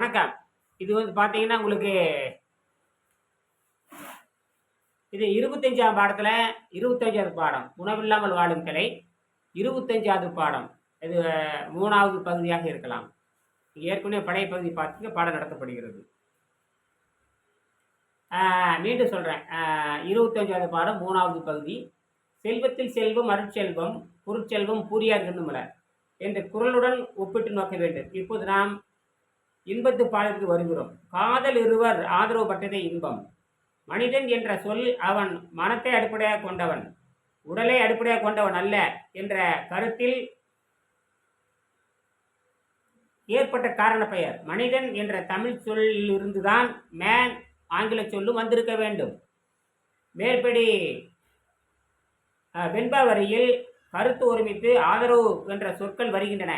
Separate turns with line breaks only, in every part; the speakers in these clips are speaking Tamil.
வணக்கம். இது வந்து பார்த்தீங்கன்னா உங்களுக்கு இது இருபத்தஞ்சாம் பாடத்தில் இருபத்தஞ்சாவது பாடம் உணவில்லாமல் வாழும் கலை. இருபத்தஞ்சாவது பாடம். இது மூணாவது பகுதியாக இருக்கலாம். ஏற்கனவே பழைய பகுதி பார்த்துங்க பாடம் நடத்தப்படுகிறது. மீண்டும் சொல்கிறேன் இருபத்தஞ்சாவது பாடம் மூணாவது பகுதி. செல்வத்தில் செல்வம் அருட்செல்வம் பொருட்செல்வம் பூரியார் என்னுமலர் என்ற குரலுடன் ஒப்பிட்டு நோக்க வேண்டும். இப்போது நாம் இன்பத்து பாடலுக்கு வருகிறோம். காதல் இருவர் ஆதரவு பட்டதே இன்பம். மனிதன் என்ற சொல் அவன் மனத்தை அடிப்படையாக கொண்டவன் உடலை அடிப்படையாக கொண்டவன் அல்ல என்ற கருத்தில் ஏற்பட்ட காரண பெயர். மனிதன் என்ற தமிழ் சொல்லிலிருந்துதான் மேன் ஆங்கில சொல்லும் வந்திருக்க வேண்டும். மேற்படி வெண்பா வரியில் கருத்து ஒருமித்து ஆதரவு என்ற சொற்கள் வருகின்றன.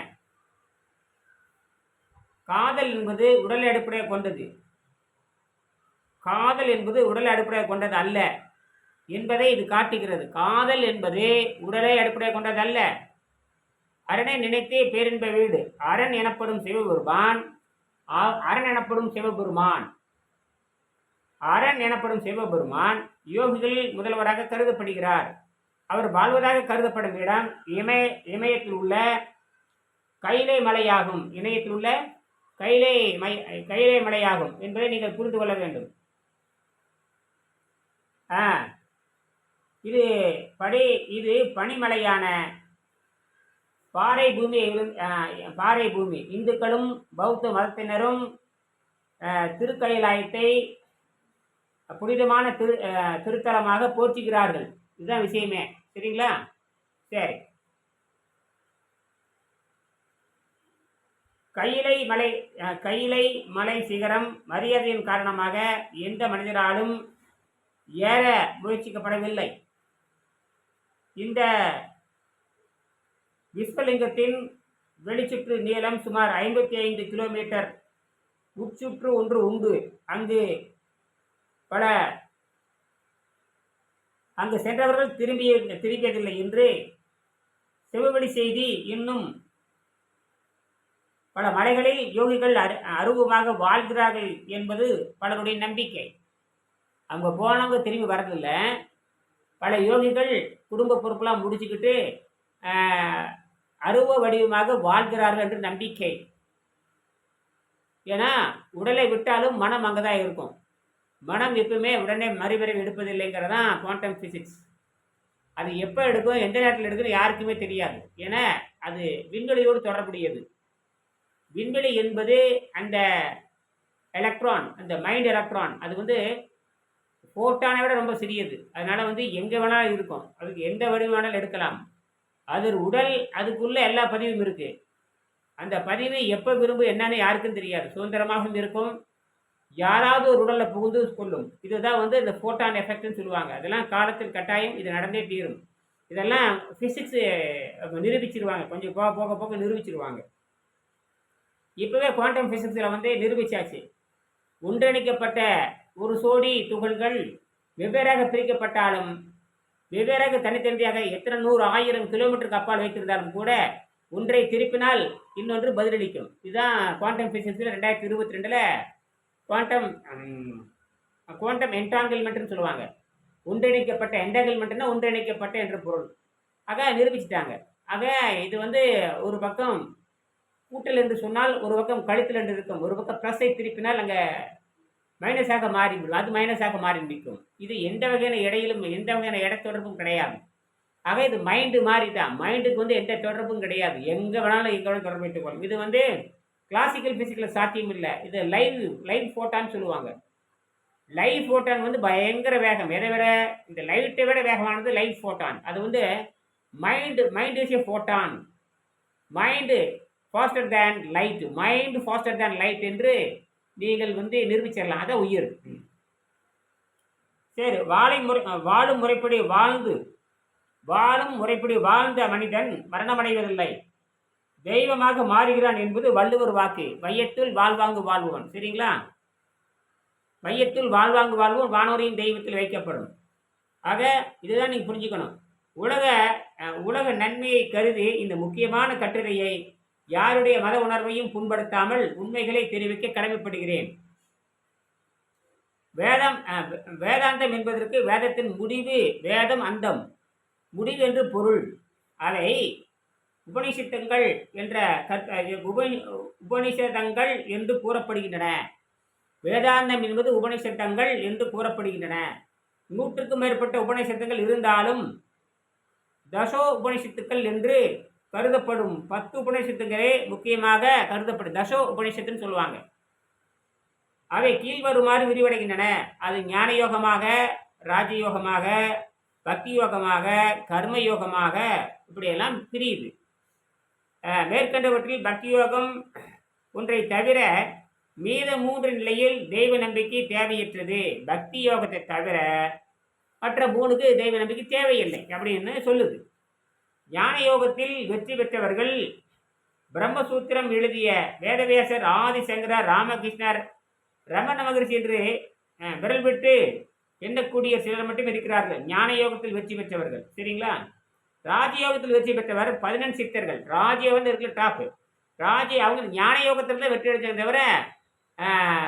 காதல் என்பது உடல் அடிப்படையாக கொண்டது. காதல் என்பது உடல் அடிப்படையாக கொண்டது அல்ல என்பதை இது காட்டுகிறது. காதல் என்பது உடலை அடிப்படையாக கொண்டது அல்ல. அரணை நினைத்தே பேரின்ப வீடு. அரண் எனப்படும் சிவபெருமான் அரண் எனப்படும் சிவபெருமான். அரண் எனப்படும் சிவபெருமான் யோகிகளில் முதல்வராக கருதப்படுகிறார். அவர் வாழ்வதாக கருதப்படும் இடம் இமய இமயத்தில் உள்ள கைலை மலையாகும் இணையத்தில் உள்ள கைலை மை கைலை மலையாகும் என்பதை நீங்கள் புரிந்து கொள்ள வேண்டும். ஆ இது படி இது பனிமலையான பாறை பூமியை பாறை பூமி. இந்துக்களும் பௌத்த மதத்தினரும் திருக்கயிலாயத்தை புனிதமான திரு திருத்தலமாக போற்றுகிறார்கள். இதுதான் விஷயமே. சரிங்களா? சரி. கையிலை மலை கையிலை மலை சிகரம் மரியாதையின் காரணமாக எந்த மனிதராலும் ஏற முயற்சிக்கப்படவில்லை. இந்த விஸ்வலிங்கத்தின் வெளிச்சுற்று நீளம் சுமார் ஐம்பத்தி ஐந்து கிலோமீட்டர். உட்சுற்று ஒன்று உண்டு. அங்கு பல அங்கு சென்றவர்கள் திரும்பிய திரும்பியதில்லை என்று செவிவழி செய்தி இன்னும் பல மலைகளில் யோகிகள் அரு அருவமாக வாழ்கிறார்கள் என்பது பலருடைய நம்பிக்கை. அங்கே போனவங்க திரும்பி வரதில்லை. பல யோகிகள் குடும்ப பொறுப்பெல்லாம் முடிச்சுக்கிட்டு அருவ வடிவமாக வாழ்கிறார்கள் என்று நம்பிக்கை. ஏன்னா உடலை விட்டாலும் மனம் அங்கே தான் இருக்கும். மனம் எப்பவுமே உடனே மறுபிறவி எடுப்பதில்லைங்கிறதான் குவாண்டம் ஃபிசிக்ஸ் அது எப்போ எடுக்கும் எந்த நேரத்தில் எடுக்குன்னு யாருக்குமே தெரியாது. ஏன்னா அது விண்வெளியோடு தொடர்புடையது. விண்வெளி என்பது அந்த எலக்ட்ரான் அந்த மைண்ட் எலக்ட்ரான் அது வந்து ஃபோட்டானை விட ரொம்ப சிறியது. அதனால் வந்து எங்கே வேணாலும் இருக்கும். அதுக்கு எந்த வடிவானாலும் எடுக்கலாம். அது உடல் அதுக்குள்ளே எல்லா பதிவும் இருக்குது அந்த பதிவு எப்போ விரும்பு என்னன்னு யாருக்கும் தெரியாது. சுதந்திரமாகவும் இருக்கும். யாராவது ஒரு உடலில் புகுந்து கொள்ளும். இதுதான் வந்து இந்த ஃபோட்டான் எஃபெக்ட்னு சொல்லுவாங்க. அதெல்லாம் காலத்தில் கட்டாயம் இது நடந்தே தீரும். இதெல்லாம் ஃபிசிக்ஸு நிரூபிச்சிருவாங்க. கொஞ்சம் போக போக போக நிரூபிச்சிருவாங்க. இப்போவே குவாண்டம் ஃபிசிக்ஸில் வந்து நிரூபிச்சாச்சு. ஒன்றிணைக்கப்பட்ட ஒரு சோடி துகள்கள் வெவ்வேறாக பிரிக்கப்பட்டாலும் வெவ்வேறாக தனித்தனியாக எத்தனை நூறு ஆயிரம் கிலோமீட்டருக்கு அப்பால் வைத்திருந்தாலும் கூட ஒன்றை திருப்பினால் இன்னொன்று பதிலளிக்கும். இதுதான் குவாண்டம் ஃபிசிக்ஸில் ரெண்டாயிரத்தி இருபத்தி ரெண்டில் குவாண்டம் குவாண்டம் என்டாங்கிள்மெண்ட்னு சொல்லுவாங்க. ஒன்றிணைக்கப்பட்ட என்டாங்கிள்மெண்ட்னா ஒன்றிணைக்கப்பட்ட என்ற பொருள். ஆக நிரூபிச்சிட்டாங்க. ஆக இது வந்து ஒரு பக்கம் கூட்டல் என்று சொன்னால் ஒரு பக்கம் கழித்தல் என்று இருக்கும் ஒரு பக்கம் ப்ளஸை திருப்பினால் அங்கே மைனஸாக மாறிவிடும் அது மைனஸாக மாறி நிற்கும் இது எந்த வகையான இடையிலும் எந்த வகையான இட தொடர்பும் கிடையாது. ஆக இது மைண்டு மாறிட்டான் தான் மைண்டுக்கு வந்து எந்த தொடர்பும் கிடையாது. எங்கே வேணாலும் எங்கே வேணாலும் தொடர்பு வைத்துக்கொள்ளும் இது வந்து கிளாசிக்கல் ஃபிசிக்கில் சாத்தியம் இல்லை. இது லைவ் லைவ் ஃபோட்டான்னு சொல்லுவாங்க. லைவ் ஃபோட்டான் வந்து பயங்கர வேகம். எதை விட? இந்த லைட்டை விட வேகமானது லைவ் ஃபோட்டான் அது வந்து mind mind is a photon mind faster than light mind faster than light என்று நீங்கள் வந்து நிரூபிச்சிடலாம். அதான் உயிர். சரி வாழை முறை வாழும் முறைப்படி வாழ்ந்து வாழும் முறைப்படி வாழ்ந்த மனிதன் மரணமடைவதில்லை. தெய்வமாக மாறுகிறான் என்பது வள்ளுவர் வாக்கு. வையத்துள் வாழ்வாங்கு வாழ்பவன். சரிங்களா? மையத்தில் வாழ்வாங்கு வாழ்வோன் வானோரையும் தெய்வத்தில் வைக்கப்படும். ஆக இதுதான் நீங்கள் புரிஞ்சுக்கணும். உலக உலக நன்மையை கருதி இந்த முக்கியமான கட்டுரையை யாருடைய மத உணர்வையும் புண்படுத்தாமல் உண்மைகளை தெரிவிக்க கடமைப்படுகிறேன். வேதம் வேதாந்தம் என்பதற்கு வேதத்தின் முடிவு வேதம் அந்தம். முடிவு என்று பொருள். அதை உபனிஷத்துங்கள் என்ற கற்- உபனி உபனிஷதங்கள் என்று கூறப்படுகின்றன. வேதாந்தம் என்பது உபனிஷத்தங்கள் என்று கூறப்படுகின்றன. நூற்றுக்கும் மேற்பட்ட உபனிஷத்துங்கள் இருந்தாலும் தசோ உபனிஷத்துக்கள் என்று கருதப்படும் பத்து உபனிஷத்துங்களே முக்கியமாக கருதப்படும் தசோ உபனிஷத்துன்னு சொல்லுவாங்க. அவை கீழ்வருமாறு விரிவடைகின்றன. அது ஞான யோகமாக ராஜயோகமாக பக்தி யோகமாக கர்ம யோகமாக இப்படியெல்லாம் பிரியுது. மேற்கண்டவற்றில் பக்தி யோகம் ஒன்றை தவிர மீத மூன்று நிலையில் தெய்வ நம்பிக்கை தேவையற்றது. பக்தி யோகத்தை தவிர மற்ற மூணுக்கு தெய்வ நம்பிக்கை தேவையில்லை அப்படின்னு சொல்லுது. ஞான யோகத்தில் வெற்றி பெற்றவர்கள் பிரம்மசூத்திரம் எழுதிய வேதவியாசர் ஆதிசங்கர ராமகிருஷ்ணர் ரமண மகரிஷி என்று விரல் விட்டு எண்ணக்கூடிய சிலர் மட்டும் இருக்கிறார்கள். ஞான யோகத்தில் வெற்றி பெற்றவர்கள். சரிங்களா? ராஜயோகத்தில் வெற்றி பெற்றவர் பதினெண் சித்தர்கள். ராஜயோகம் இருக்கிற டாப்பு ராஜ அவங்க ஞான யோகத்தில் தான் வெற்றி அடைஞ்சதை தவிர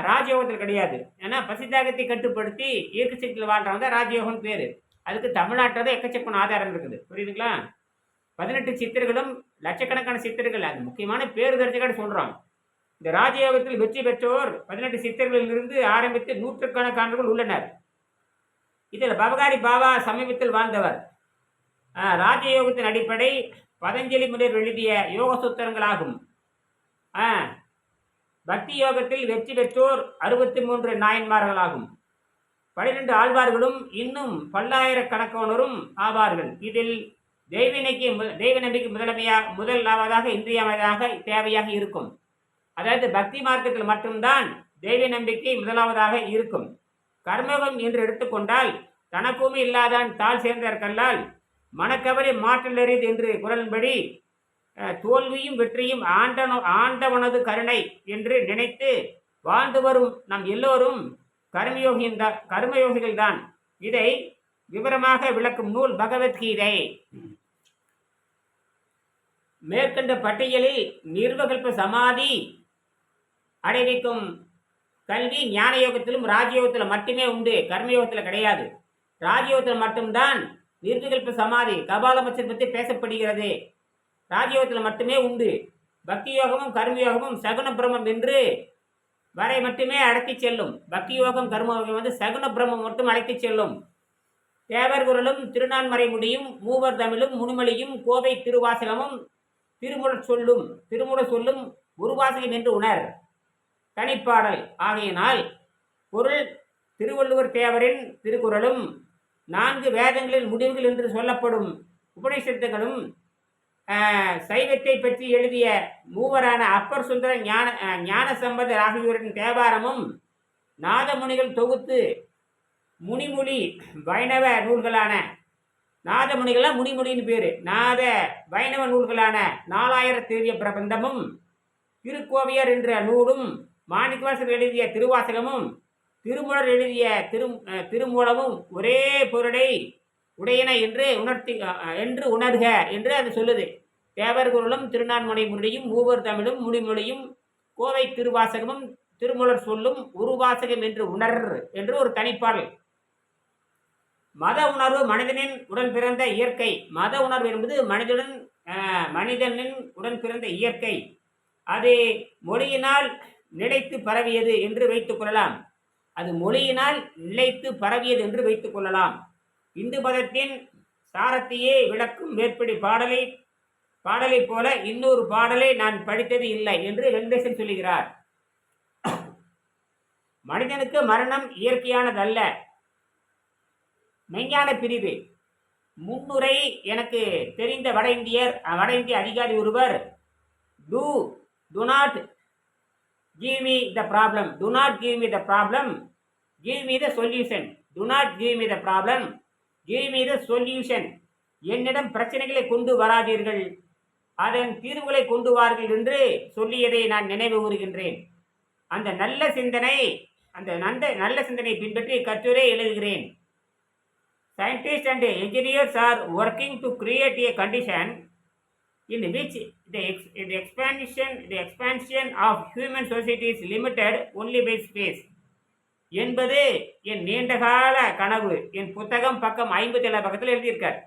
ராஜயோகத்தில் கிடையாது. ஏன்னா பசிதாகத்தை கட்டுப்படுத்தி இயற்கை சக்தியில் வாழ்றவங்க தான் ராஜயோகம்னு பேர். அதுக்கு தமிழ்நாட்டில் தான் எக்கச்சக்கம் ஆதாரம் இருக்குது. புரியுதுங்களா? பதினெட்டு சித்தர்களும் லட்சக்கணக்கான சித்தர்கள் அது முக்கியமான பேர் தெரிஞ்சுக்கான சொல்கிறோம் இந்த ராஜயோகத்தில் வெற்றி பெற்றோர் பதினெட்டு சித்தர்களிலிருந்து ஆரம்பித்து நூற்றுக்கணக்கானவர்கள் உள்ளனர். இதில் பவகாரி பாபா சமீபத்தில் வாழ்ந்தவர். ராஜயோகத்தின் அடிப்படை பதஞ்சலி முனிவர் எழுதிய யோக சூத்திரங்களாகும். ஆஹ், பக்தி யோகத்தில் வெற்றி பெற்றோர் அறுபத்தி மூன்று நாயன்மார்களாகும். பனிரெண்டு ஆழ்வார்களும் இன்னும் பல்லாயிரக்கணக்கானோரும் ஆவார்கள். இதில் தெய்வனைக்கு தெய்வ நம்பிக்கை முதலமையாக முதலாவதாக இன்றியமையதாக தேவையாக இருக்கும். அதாவது பக்தி மார்க்கத்தில் மட்டும்தான் தெய்வ நம்பிக்கை முதலாவதாக இருக்கும். கர்மயோகம் என்று எடுத்துக்கொண்டால் தனக்கும் இல்லாதான் தாழ் சேர்ந்தார்கல்லால் மனக்கவலை மாற்றலறிது என்று குரலின்படி தோல்வியும் வெற்றியும் ஆண்டனோ ஆண்டவனது கருணை என்று நினைத்து வாழ்ந்து வரும் நம் எல்லோரும் கர்மயோகியின் தான் கர்மயோகிகள் தான் இதை விவரமாக விளக்கும் நூல் பகவத்கீதை. மேற்கண்ட பட்டியலில் நிர்வகல்ப சமாதி அடைவிக்கும் கல்வி ஞான யோகத்திலும் ராஜயோகத்தில் மட்டுமே உண்டு கர்மயோகத்தில் கிடையாது. ராஜயோகத்தில் மட்டும்தான் நிர்விகல்ப சமாதி கபாலபட்சத்தை பற்றி பேசப்படுகிறது. ராஜயோகத்தில் மட்டுமே உண்டு. பக்தி யோகமும் கர்மயோகமும் சகுன பிரம்மம் என்று வரை மட்டுமே அழைத்து செல்லும். பக்தி யோகம் கர்ம யோகம் வந்து சகுன பிரம்மம் மட்டும் அழைத்து செல்லும். தேவர் குரலும் திருநான்மறை முடியும் மூவர் தமிழும் முனுமலியும் கோவை திருவாசகமும் திருமுறச் சொல்லும் திருமுறச் சொல்லும் உருவாசகம் என்று உணர். தனிப்பாடல். ஆகையினால் பொருள் திருவள்ளுவர் தேவரின் திருக்குறளும் நான்கு வேதங்களின் முடிவுகள் என்று சொல்லப்படும் உபநிஷத்துகளும் சைவத்தை பற்றி எழுதிய மூவரான அப்பர் சுந்தர ஞான ஞானசம்பதர் ஞான சம்பந்தர் ஆகியோரின் தேவாரமும் நாதமுனிகள் தொகுத்து முனிமொழி வைணவ நூல்களான நாதமுனிகள்லாம் முனிமொழின்னு பேர். நாத வைணவ நூல்களான நாலாயிர திவ்ய பிரபந்தமும் திருக்கோவையர் என்ற நூலும் மாணிக்கவாசர் எழுதிய திருவாசகமும் திருமுலர் எழுதிய திரு திருமூலமும் ஒரே பொருளை உடையன என்று உணர்த்தி என்று உணர்க என்று அது சொல்லுது. தேவர் குரலும் திருநான்மணி முறையும் மூவர் தமிழும் முடிமொழியும் கோவை திருவாசகமும் திருமூலர் சொல்லும் உருவாசகம் என்று உணர் என்று ஒரு தனிப்பாடல். மத உணர்வு மனிதனின் உடன் பிறந்த இயற்கை. மத உணர்வு என்பது மனிதனுடன் மனிதனின் உடன் பிறந்த இயற்கை. அது மொழியினால் நிலைத்து பரவியது என்று வைத்துக் கொள்ளலாம். அது மொழியினால் நிலைத்து பரவியது என்று வைத்துக் கொள்ளலாம். இந்து மதத்தின் சாரத்தையே விளக்கும் மேற்படி பாடலை பாடலைப் போல இன்னொரு பாடலை நான் படித்தது இல்லை என்று வெங்கடேசன் சொல்லுகிறார். மனிதனுக்கு மரணம் இயற்கையானதல்ல. மெய்ஞான பிரிவு. முன்னுரை எனக்கு தெரிந்த வட இந்தியர் வட இந்திய அதிகாரி ஒருவர். Do do not give me the problem do not give me the problem give me the solution do not give me the problem give me the solution என்னிடம் பிரச்சனைகளை கொண்டு வராதீர்கள். அதன் தீர்வுகளை கொண்டு வார்கள் என்று சொல்லியதை நான் நினைவு கூறுகின்றேன். அந்த நல்ல சிந்தனை அந்த நந்த நல்ல சிந்தனை பின்பற்றி கட்டுரை எழுதுகிறேன். Scientists and engineers are working to create a condition in which the, ex- the expansion the expansion of human society is limited only by space. என்பது என் நீண்டகால கனவு. என் புத்தகம் பக்கம் ஐம்பத்தி ஏழாம் பக்கத்தில் எழுதியிருக்கார்.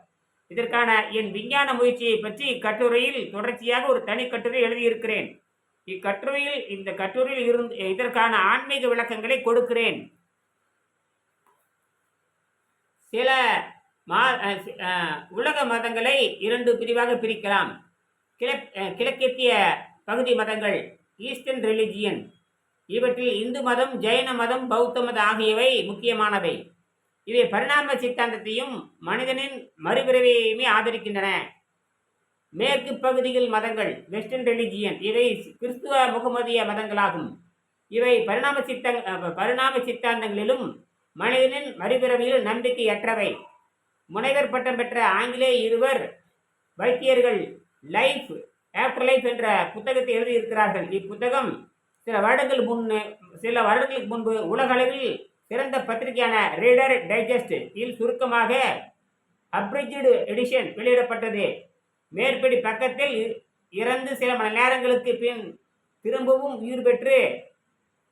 இதற்கான என் விஞ்ஞான முயற்சியை பற்றி கட்டுரையில் தொடர்ச்சியாக ஒரு தனி கட்டுரை எழுதியிருக்கிறேன். இக்கட்டுரையில் இந்த கட்டுரையில் இருந்து இதற்கான ஆன்மீக விளக்கங்களை கொடுக்கிறேன். சில மா உலக மதங்களை இரண்டு பிரிவாக பிரிக்கலாம். கிழக் அஹ் கிழக்கத்திய பகுதி மதங்கள் ஈஸ்டர்ன் ரிலிஜியன். இவற்றில் இந்து மதம் ஜெயின மதம் பௌத்த மதம் ஆகியவை முக்கியமானவை. இவை பரிணாம சித்தாந்தத்தையும் மனிதனின் மறுபிறவையுமே ஆதரிக்கின்றன. மேற்கு பகுதியில் மதங்கள் வெஸ்டர்ன் ரிலிஜியன் இவை கிறிஸ்துவ முகமதிய மதங்களாகும். இவை பரிணாம சித்தங் பரிணாம சித்தாந்தங்களிலும் மனிதனின் மறுபிறவியில் நம்பிக்கையற்றவை. முனைவர் பட்டம் பெற்ற ஆங்கிலேய இருவர் வைத்தியர்கள் லைஃப் ஆஃப்டர் லைஃப் என்ற புத்தகத்தை எழுதியிருக்கிறார்கள். இப்புத்தகம் சில வருடங்கள் முன் சில வருடங்களுக்கு முன்பு உலகளவில் சிறந்த பத்திரிகையான ரீடர் டைஜஸ்ட் இல் சுருக்கமாக அப்ரிஜிடு எடிஷன் வெளியிடப்பட்டது. மேற்படி பக்கத்தில் இறந்து சில மணி நேரங்களுக்கு பின் திரும்பவும் உயிர் பெற்று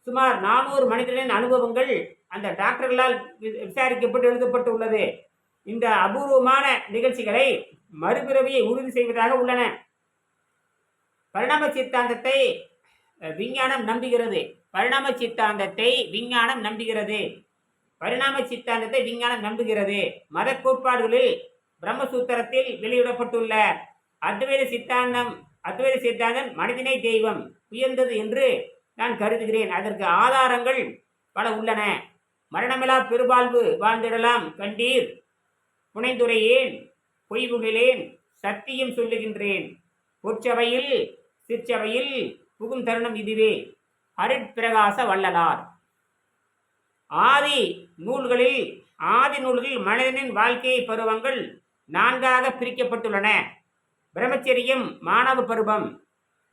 சுமார் நானூறு மனிதர்களின் அனுபவங்கள் அந்த டாக்டர்களால் வி- விசாரிக்கப்பட்டு எழுதப்பட்டுள்ளது. இந்த அபூர்வமான நிகழ்ச்சிகளை மறுபிறவியை உறுதி செய்வதாக உள்ளன. பரிணாம சித்தாந்தத்தை விஞ்ஞானம் நம்புகிறது. பரிணாம சித்தாந்தத்தை விஞ்ஞானம் நம்புகிறது. பரிணாம சித்தாந்தத்தை விஞ்ஞானம் நம்புகிறது. மத கோட்பாடுகளில் பிரம்மசூத்திரத்தில் வெளியிடப்பட்டுள்ள அத்வைத சித்தாந்தம் அத்வைத சித்தாந்தம் மனிதனை தெய்வம் உயர்ந்தது என்று நான் கருதுகிறேன். அதற்கு ஆதாரங்கள் பல உள்ளன. மரணமில்லா பெருவாழ்வு வாழ்ந்திடலாம் கண்டீர். புனைந்துரையேன் பொய்வுகளேன் சத்தியம் சொல்லுகின்றேன். பொற்சபையில் சிற்சபையில் புகும் தருணம் இதுவே. அருட்பிரகாச வள்ளலார். ஆதி நூல்களில் ஆதி நூல்களில் மனிதனின் வாழ்க்கை பருவங்கள் நான்காக பிரிக்கப்பட்டுள்ளன. பிரம்மச்சரியம் மாணவ பருவம்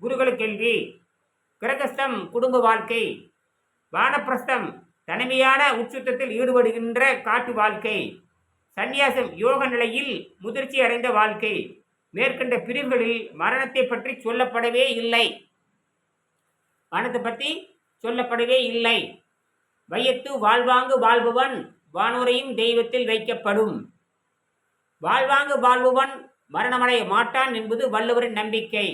குருகுல கேள்வி கிரகஸ்தம் குடும்ப வாழ்க்கை வானப்பிரஸ்தம் தனிமையான உச்சுத்தத்தில் ஈடுபடுகின்ற காட்டு வாழ்க்கை. சந்நியாசம் யோக நிலையில் முதிர்ச்சி அடைந்த வாழ்க்கை. மேற்கண்ட பிரிவுகளில் மரணத்தை பற்றி சொல்லப்படவே இல்லை. மரணத்தை பற்றி சொல்லப்படவே இல்லை. வையத்து வாழ்வாங்கு வாழ்பவன் வானூரையும் தெய்வத்தில் வைக்கப்படும். வாழ்வாங்கு வாழ்பவன் மரணமடைய மாட்டான் என்பது வள்ளுவரின் நம்பிக்கை.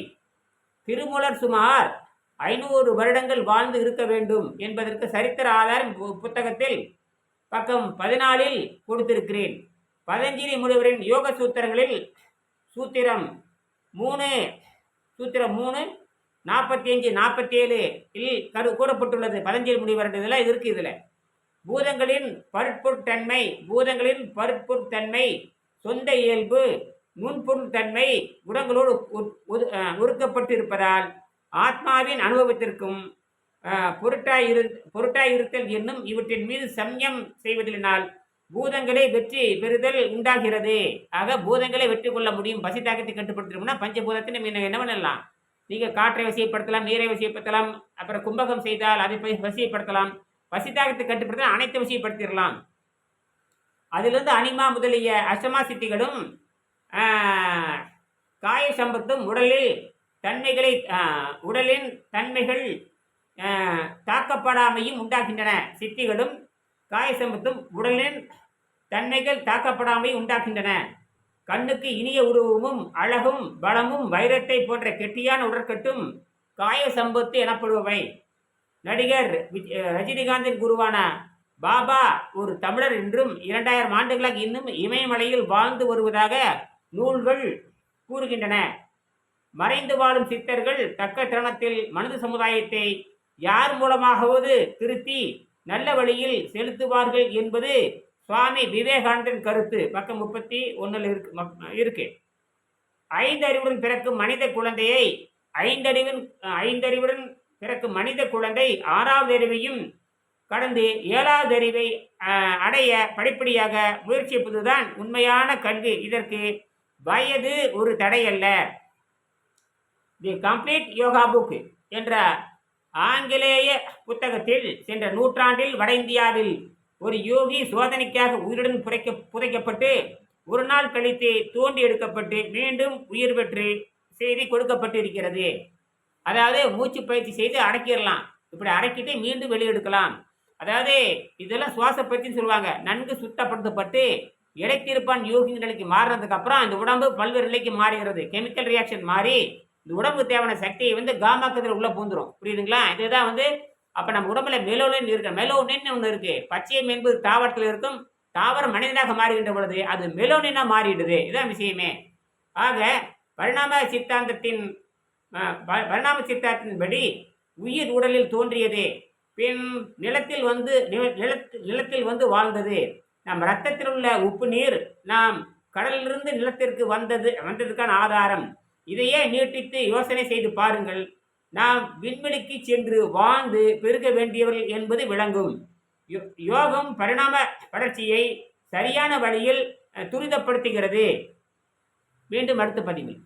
திருமூலர் சுமார் ஐநூறு வருடங்கள் வாழ்ந்து இருக்க வேண்டும் என்பதற்கு சரித்திர ஆதாரம் பு- புத்தகத்தில் பக்கம் பதினாலில் கொடுத்திருக்கிறேன். பதஞ்சலி முனிவரின் யோக சூத்திரங்களில் சூத்திரம் மூணு சூத்திரம் மூணு நாற்பத்தி அஞ்சு நாற்பத்தி ஏழு இல் கரு கூறப்பட்டுள்ளது. பதஞ்சலி முனிவர் இதில் இருக்குது இதில். பூதங்களின் பருட்பொருட்தன்மை பூதங்களின் பருட்பொருட்தன்மை சொந்த இயல்பு நுண்பொருள் தன்மை குணங்களோடு உ- உருக்கப்பட்டிருப்பதால் ஆத்மாவின் அனுபவத்திற்கும் அஹ், பொருட்டாய் இரு பொருட்டாய் இருத்தல் என்னும் இவற்றின் மீது சம்யம் செய்வதனால் பூதங்களை வெற்றி பெறுதல் உண்டாகிறது. ஆக பூதங்களை வெற்றி கொள்ள முடியும். பசி தாக்கத்தை கட்டுப்படுத்தணும்னா பஞ்சபூதத்தை நம்ம என்ன பண்ணலாம்? நீங்கள் காற்றை வசியப்படுத்தலாம் நீரை வசியப்படுத்தலாம் அப்புறம் கும்பகம் செய்தால் அதை ப- வசியப்படுத்தலாம். பசி தாக்கத்தை கட்டுப்படுத்த அனைத்து வசியப்படுத்திடலாம். அதிலிருந்து அனிமா முதலிய அஷ்டமா சித்திகளும் காய சம்பத்தும் உடலில் தன்மைகளை உடலின் தன்மைகள் தாக்கப்படாமையும் உண்டாக்கின்றன. சித்திகளும் காய சம்பத்தும் உடலின் தன்மைகள் தாக்கப்படாமை உண்டாக்கின்றன. கண்ணுக்கு இனிய உருவமும் அழகும் பலமும் வைரத்தை போன்ற கெட்டியான உடற்கட்டும் காய சம்பத்து எனப்படுபவை. நடிகர் ரஜினிகாந்தின் குருவான பாபா ஒரு தமிழர் என்றும் இரண்டாயிரம் ஆண்டுகளாக இன்னும் இமயமலையில் வாழ்ந்து வருவதாக நூல்கள் கூறுகின்றன. மறைந்து வாழும் சித்தர்கள் தக்க தருணத்தில் மனித சமுதாயத்தை யார் மூலமாகவது திருத்தி நல்ல வழியில் செலுத்துவார்கள் என்பது சுவாமி விவேகானந்தன் கருத்து. பக்கம் முப்பத்தி ஒன்றில் இருக்கு இருக்கு. ஐந்தறிவுடன் பிறக்கும் மனித குழந்தையை ஐந்தறிவின் ஐந்தறிவுடன் பிறக்கும் மனித குழந்தை ஆறாவது அறிவையும் கடந்து ஏழாவது அறிவை அடைய படிப்படியாக முயற்சிப்பதுதான் உண்மையான கல்வி. இதற்கு வயது ஒரு தடையல்ல. தி கம்ப்ளீட் யோகா புக் என்ற ஆங்கிலேய புத்தகத்தில் சென்ற நூற்றாண்டில் வட இந்தியாவில் ஒரு யோகி சோதனைக்காக உயிருடன் புதைக்க புதைக்கப்பட்டு ஒரு நாள் கழித்து தோண்டி எடுக்கப்பட்டு மீண்டும் உயிர் பெற்று செய்தி கொடுக்கப்பட்டு இருக்கிறது அதாவது மூச்சு பயிற்சி செய்து அடக்கிடலாம். இப்படி அடக்கிட்டு மீண்டும் வெளியெடுக்கலாம். அதாவது இதெல்லாம் சுவாச பயிற்சின்னு சொல்லுவாங்க. நன்கு சுத்தப்படுத்தப்பட்டு இடைத்திருப்பான் யோகி நிலைக்கு மாறுறதுக்கு அப்புறம் இந்த உடம்பு பல்வேறு நிலைக்கு மாறுகிறது. கெமிக்கல் ரியாக்ஷன் மாறி இந்த உடம்புக்கு தேவையான சக்தியை வந்து காமா கதிர் உள்ள பூந்துரும். புரியுதுங்களா? இதுதான் வந்து அப்ப நம்ம உடம்புல மெலோனின் இருக்க. மெலோனின் ஒன்று இருக்கு. பச்சையம் என்பது தாவரத்தில் இருக்கும். தாவரம் மனிதனாக மாறுகின்ற பொழுது அது மெலோனினாக மாறிடுது. இதுதான் விஷயமே. ஆக பரிணாம சித்தாந்தத்தின் பரிணாம சித்தாந்தத்தின்படி உயிர் உடலில் தோன்றியது. பின் நிலத்தில் வந்து நிலத்தில் வந்து வாழ்ந்தது. நம் ரத்தத்தில் உள்ள உப்பு நீர் நாம் கடலிலிருந்து நிலத்திற்கு வந்தது வந்ததுக்கான ஆதாரம். இதையே நீட்டித்து யோசனை செய்து பாருங்கள். நாம் விண்வெளிக்கு சென்று வாழ்ந்து பெருக வேண்டியவர்கள் என்பது விளங்கும். யோ- யோகம் பரிணாம வளர்ச்சியை சரியான வழியில் துரிதப்படுத்துகிறது. மீண்டும் அடுத்த பதிவில்.